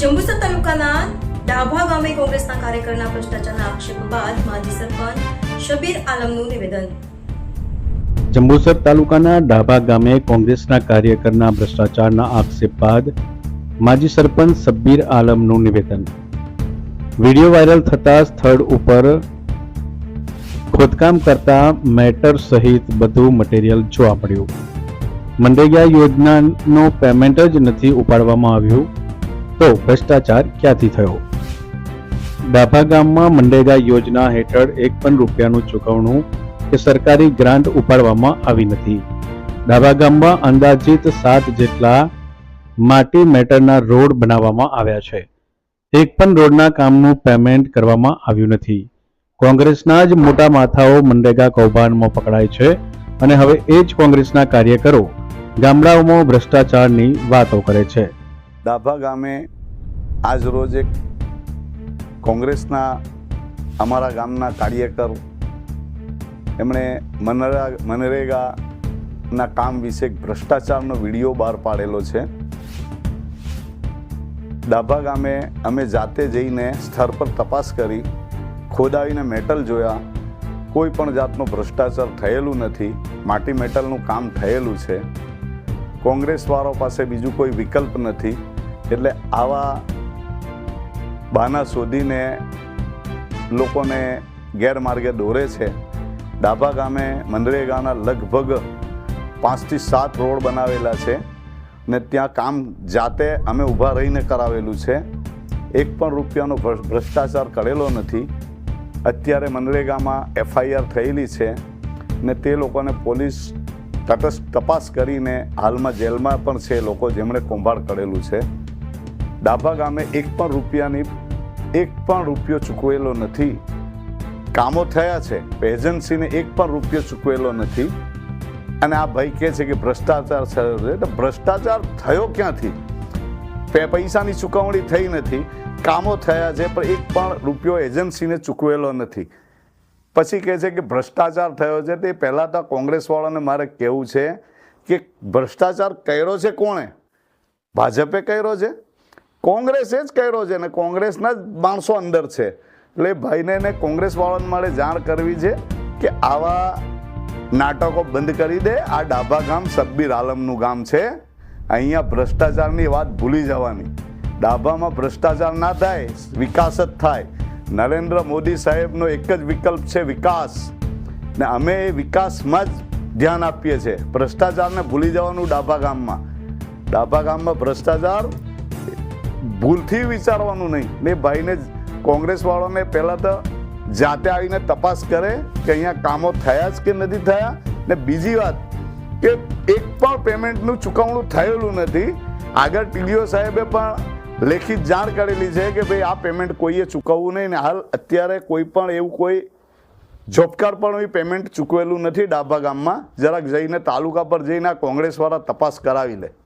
જંબુસર તાલુકાના ડાભા ગામે કોંગ્રેસના કાર્યકરના ભ્રષ્ટાચારના આક્ષેપ બાદ માજી સરપંચ શબીર આલમનું નિવેદન. જંબુસર તાલુકાના ડાભા ગામે કોંગ્રેસના કાર્યકરના ભ્રષ્ટાચારના આક્ષેપ બાદ માજી સરપંચ સબ્બીર આલમનું નિવેદન. વીડિયો વાયરલ થતા સ્થળ ઉપર ખોદકામ કરતા મેટર સહિત બધું મટીરિયલ જોવા મળ્યું. મનરેગા યોજનાનું પેમેન્ટ જ નથી ઉપાડવામાં આવ્યું. તો ભ્રષ્ટાચાર ક્યાંથી થયો? ડાભા ગામમાં મનરેગા યોજના હેઠળ એક પણ રૂપિયાનું ચૂકવણું કે સરકારી ગ્રાન્ટ ઉપાડવામાં આવી નથી. ડાભા ગામમાં અંદાજિત સાત જેટલા માટી મેટરના રોડ બનાવવામાં આવ્યા છે. એક પણ રોડના કામનું પેમેન્ટ કરવામાં આવ્યું નથી. કોંગ્રેસના જ મોટા માથાઓ મનરેગા કૌભાંડમાં પકડાય છે અને હવે એ જ કોંગ્રેસના કાર્યકરો ગામડાઓમાં ભ્રષ્ટાચારની વાતો કરે છે. ડાભા ગામે આજ રોજ એક કોંગ્રેસના અમારા ગામના કાર્યકર એમણે મનરા મનરેગાના કામ વિશે ભ્રષ્ટાચારનો વીડિયો બહાર પાડેલો છે. ડાભા ગામે અમે જાતે જઈને સ્થળ પર તપાસ કરી, ખોદાવીને મેટલ જોયા. કોઈ પણ જાતનો ભ્રષ્ટાચાર થયેલું નથી, માટી મેટલનું કામ થયેલું છે. કોંગ્રેસવાળો પાસે બીજું કોઈ વિકલ્પ નથી, એટલે આવા બાના શોધીને લોકોને ગેરમાર્ગે દોરે છે. ડાભા ગામે મનરેગાના લગભગ પાંચથી સાત રોડ બનાવેલા છે ને ત્યાં કામ જાતે અમે ઊભા રહીને કરાવેલું છે. એક પણ રૂપિયાનો ભ્રષ્- ભ્રષ્ટાચાર કરેલો નથી. અત્યારે મનરેગામાં એફઆઈઆર થયેલી છે ને તે લોકોને પોલીસ તટસ્થ તપાસ કરીને હાલમાં જેલમાં પણ છે લોકો જેમણે કૌભાંડ કરેલું છે. ડાભા ગામે એક પણ રૂપિયાની, એક પણ રૂપિયો ચૂકવેલો નથી. કામો થયા છે. એજન્સીને એક પણ રૂપિયો ચૂકવેલો નથી. અને આ ભાઈ કહે છે કે ભ્રષ્ટાચાર થયો છે. તો ભ્રષ્ટાચાર થયો ક્યાંથી? પૈસાની ચૂકવણી થઈ નથી. કામો થયા છે, પણ એક પણ રૂપિયો એજન્સીને ચૂકવેલો નથી. પછી કહે છે કે ભ્રષ્ટાચાર થયો છે. તે પહેલાં તો કોંગ્રેસવાળાને મારે કહેવું છે કે ભ્રષ્ટાચાર કર્યો છે કોણે? ભાજપે કર્યો છે? કોંગ્રેસે જ કર્યો છે ને કોંગ્રેસના જ માણસો અંદર છે. એટલે ભાઈને ને કોંગ્રેસવાળાને મારે જાણ કરવી છે કે આવા નાટકો બંધ કરી દે. આ ડાભા ગામ સબ્બીર આલમનું ગામ છે. અહીંયા ભ્રષ્ટાચારની વાત ભૂલી જવાની. ડાભામાં ભ્રષ્ટાચાર ના થાય, વિકાસ જ થાય. નરેન્દ્ર મોદી સાહેબનો એક જ વિકલ્પ છે વિકાસ. ને અમે એ વિકાસમાં જ ધ્યાન આપીએ છીએ. ભ્રષ્ટાચારને ભૂલી જવાનું ડાભા ગામમાં. ડાભા ગામમાં ભ્રષ્ટાચાર ભૂલથી વિચારવાનું નહીં. ને ભાઈને કોંગ્રેસવાળાને પહેલાં તો જાતે આવીને તપાસ કરે કે અહીંયા કામો થયા જ કે નથી થયા. ને બીજી વાત કે એક પણ પેમેન્ટનું ચૂકવણું થયેલું નથી. આગળ ટીડીઓ સાહેબે પણ લેખિત જાણ કરેલી છે કે ભાઈ, આ પેમેન્ટ કોઈએ ચૂકવવું નહીં ને હાલ અત્યારે કોઈ પણ એવું કોઈ જોબકાર પણ એ પેમેન્ટ ચૂકવેલું નથી ડાભા ગામમાં. જરાક જઈને તાલુકા પર જઈને આ કોંગ્રેસવાળા તપાસ કરાવી લે.